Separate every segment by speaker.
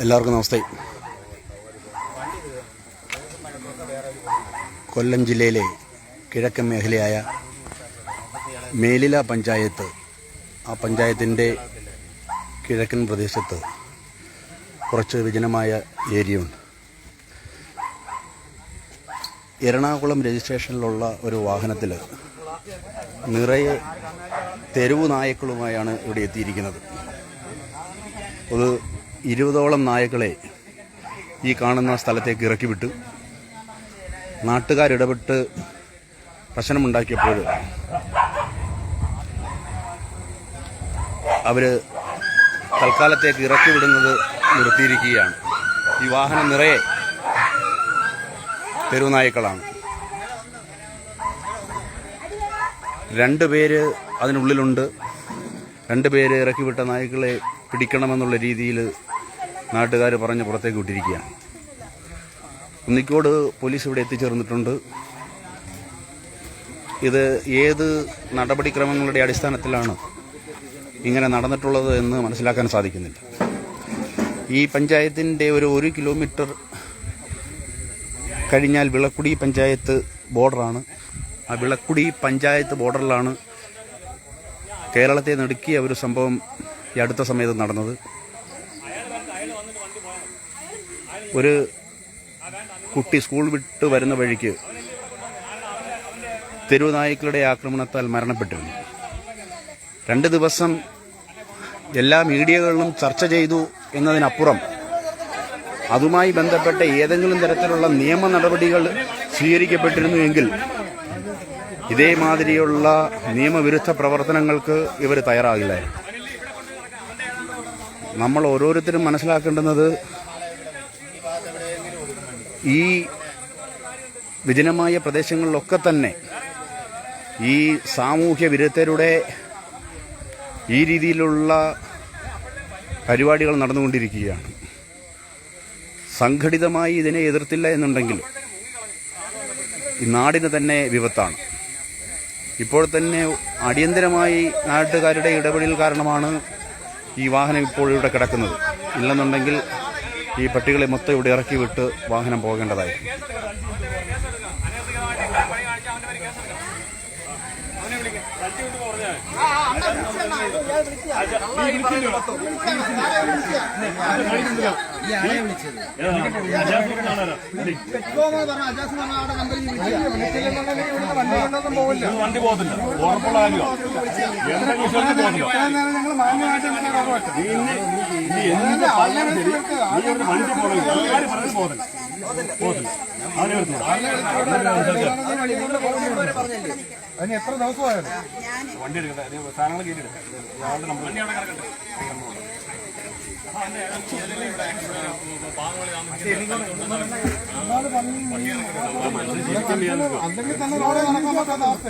Speaker 1: എല്ലാവർക്കും നമസ്തേ. കൊല്ലം ജില്ലയിലെ കിഴക്കൻ മേഖലയായ മേലില പഞ്ചായത്ത് ആ പഞ്ചായത്തിന്റെ കിഴക്കൻ പ്രദേശത്ത് കുറച്ച് വിജനമായ ഏരിയയുണ്ട്. എറണാകുളം രജിസ്ട്രേഷനിലുള്ള ഒരു വാഹനത്തിൽ നിറയെ തെരുവു നായക്കളുമായാണ് ഇവിടെ എത്തിയിരിക്കുന്നത്. ഒരു ഇരുപതോളം നായകളെ ഈ കാണുന്ന സ്ഥലത്തേക്ക് ഇറക്കി വിട്ടു നാട്ടുകാരിടപെട്ട് പ്രശ്നമുണ്ടാക്കിയപ്പോൾ അവർ തൽക്കാലത്തേക്ക് ഇറക്കി വിടുന്നത് നിർത്തിയിരിക്കുകയാണ്. ഈ വാഹനം നിറയെ തെരുവുനായ്ക്കളാണ് രണ്ടുപേര് അതിനുള്ളിലുണ്ട്. രണ്ട് രണ്ടുപേര് ഇറക്കി വിട്ട നായ്ക്കളെ പിടിക്കണമെന്നുള്ള രീതിയിൽ നാട്ടുകാർ പറഞ്ഞ് പുറത്തേക്ക് വിട്ടിരിക്കുകയാണ്. കുന്നിക്കോട് പോലീസ് ഇവിടെ എത്തിച്ചേർന്നിട്ടുണ്ട്. ഇത് ഏത് നടപടിക്രമങ്ങളുടെ അടിസ്ഥാനത്തിലാണ് ഇങ്ങനെ നടന്നിട്ടുള്ളത് എന്ന് മനസ്സിലാക്കാൻ സാധിക്കുന്നില്ല. ഈ പഞ്ചായത്തിന്റെ ഒരു ഒരു കിലോമീറ്റർ കഴിഞ്ഞാൽ വിളക്കുടി പഞ്ചായത്ത് ബോർഡറാണ്. ആ വിളക്കുടി പഞ്ചായത്ത് ബോർഡറിലാണ് കേരളത്തെ നടുക്കിയ ഒരു സംഭവം ഈ അടുത്ത സമയത്ത് നടന്നത്. ഒരു കുട്ടി സ്കൂൾ വിട്ട് വരുന്ന വഴിക്ക് തെരുവുനായ്ക്കളുടെ ആക്രമണത്താൽ മരണപ്പെട്ടിരുന്നു രണ്ട് ദിവസം എല്ലാ മീഡിയകളിലും ചർച്ച ചെയ്തു എന്നതിനപ്പുറം അതുമായി ബന്ധപ്പെട്ട ഏതെങ്കിലും തരത്തിലുള്ള നിയമ നടപടികൾ സ്വീകരിക്കപ്പെട്ടിരുന്നു എങ്കിൽ ഇതേമാതിരിയുള്ള നിയമവിരുദ്ധ പ്രവർത്തനങ്ങൾക്ക് ഇവർ തയ്യാറാകില്ലായിരുന്നു. നമ്മൾ ഓരോരുത്തരും മനസ്സിലാക്കേണ്ടുന്നത് ഈ വിജനമായ പ്രദേശങ്ങളിലൊക്കെ തന്നെ ഈ സാമൂഹ്യ വിരുദ്ധരുടെ ഈ രീതിയിലുള്ള പരിപാടികൾ നടന്നുകൊണ്ടിരിക്കുകയാണ്. സംഘടിതമായി ഇതിനെ എതിർത്തില്ല എന്നുണ്ടെങ്കിൽ ഈ നാടിന് തന്നെ വിപത്താണ്. ഇപ്പോൾ തന്നെ അടിയന്തരമായി നാട്ടുകാരുടെ ഇടപെടൽ കാരണമാണ് ഈ വാഹനം ഇപ്പോൾ ഇവിടെ കിടക്കുന്നത്. ഇല്ലെന്നുണ്ടെങ്കിൽ ഈ പട്ടികളെ മൊത്തം ഇവിടെ ഇറക്കി വിട്ട് വാഹനം പോകേണ്ടതായിരുന്നു
Speaker 2: വണ്ടി പോകത്തില്ല. ഉറപ്പുള്ള കാര്യമാണ് വണ്ടി എല്ലാവരും പറഞ്ഞു പോകത്തില്ല. പോകത്തില്ല. അവനെ എടുത്തു
Speaker 3: അതിന് എത്ര ദിവസമായത്
Speaker 2: വണ്ടി എടുക്കട്ടെ. സാധനങ്ങൾ കയറ്റിയെടുക്കാം നമ്പർ വണ്ടി അവിടെ കിടക്കട്ടെ.
Speaker 3: അല്ലെങ്കിൽ തന്നെ റോഡ് നടക്കാൻ പറ്റാത്ത അവസ്ഥ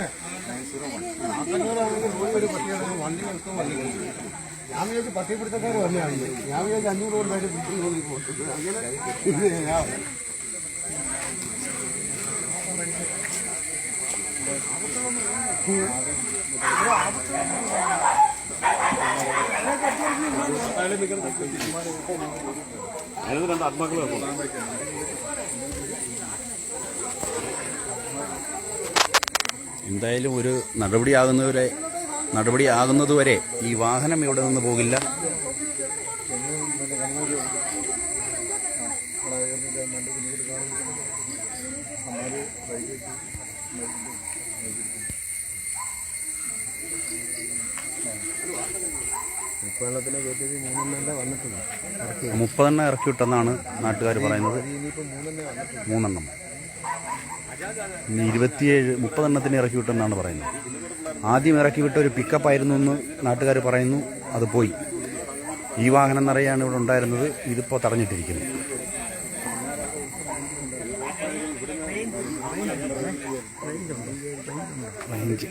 Speaker 3: ഞാൻ വിചാരിച്ചു പട്ടിപ്പിടുത്തക്കാർ വന്നെയാണ് ഞാൻ വിചാരിച്ചു അഞ്ഞൂറ് കൊണ്ടായിട്ട് പേര് പിടിച്ചു അങ്ങനെ
Speaker 2: അതിനകത്ത് രണ്ട് ആത്മാക്കൾ
Speaker 1: എന്തായാലും ഒരു നടപടിയാകുന്നവരെ നടപടിയാകുന്നതുവരെ ഈ വാഹനം ഇവിടെ നിന്ന് പോകില്ല.
Speaker 3: വെള്ളത്തിനെ കയറ്റിയത് മൂന്നെണ്ണല്ലേ വന്നിട്ടുണ്ട്
Speaker 1: മുപ്പതെണ്ണം ഇറക്കി വിട്ടെന്നാണ് നാട്ടുകാർ പറയുന്നത്.
Speaker 3: ഇനിയിപ്പോൾ മൂന്നെണ്ണേ വന്നിട്ടുണ്ട്
Speaker 1: മൂന്നെണ്ണം. ഇനി ഇരുപത്തിയേഴ് മുപ്പതെണ്ണത്തിന് ഇറക്കി വിട്ടെന്നാണ് പറയുന്നത്. ആദ്യം ഇറക്കി വിട്ട ഒരു പിക്കപ്പ് ആയിരുന്നു എന്ന് നാട്ടുകാർ പറയുന്നു. അത് പോയി. ഈ വാഹനം നിറയാണ് ഇവിടെ ഉണ്ടായിരുന്നത്. ഇതിപ്പോൾ തടഞ്ഞിട്ടിരിക്കുന്നു. റേഞ്ച്.